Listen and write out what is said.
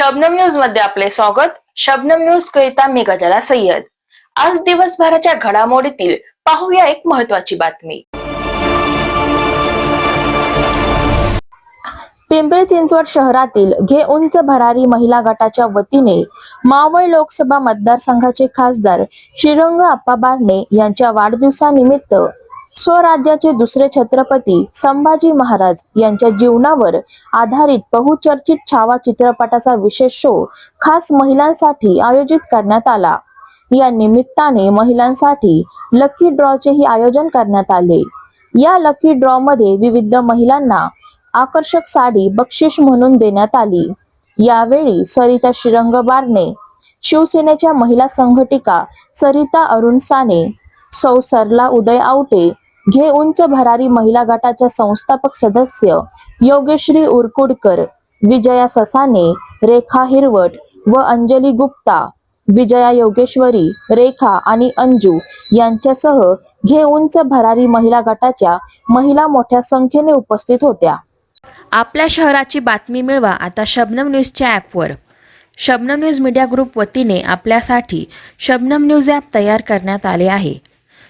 शबनम न्यूजमध्ये आपले स्वागत. शबनम न्यूज करिता मी गजाला सय्यद. आज दिवसभराच्या घडामोडीतील पाहूया एक महत्वाची बातमी. पिंपरी चिंचवड शहरातील घे उंच भरारी महिला गटाच्या वतीने मावळ लोकसभा मतदारसंघाचे खासदार श्रीरंग आप्पा बारणे यांच्या वाढदिवसानिमित्त स्वराज्याचे दुसरे छत्रपती संभाजी महाराज यांच्या जीवनावर आधारित बहुचर्चित छावा चित्रपटाचा विशेष शो खास महिलांसाठी आयोजित करण्यात आला. या निमित्ताने महिलांसाठी लकी ड्रॉचेही आयोजन करण्यात आले. या लकी ड्रॉ मध्ये विविध महिलांना आकर्षक साडी बक्षीस म्हणून देण्यात आली. यावेळी सरिता श्रीरंग बारणे शिवसेनेच्या महिला संघटिका सरिता अरुण साने सौ सरला उदय आवटे घे उंच भरारी महिला गटाच्या संस्थापक सदस्य योगेश्री उरकुडकर विजया ससाने रेखा हिरवट व अंजली गुप्ता विजया योगेश्वरी रेखा आणि अंजू यांच्यासह घे उंच भरारी महिला गटाच्या महिला मोठ्या संख्येने उपस्थित होत्या. आपल्या शहराची बातमी मिळवा आता शबनम न्यूजच्या ॲपवर. शबनम न्यूज मीडिया ग्रुप वतीने आपल्यासाठी शबनम न्यूज ॲप तयार करण्यात आले आहे.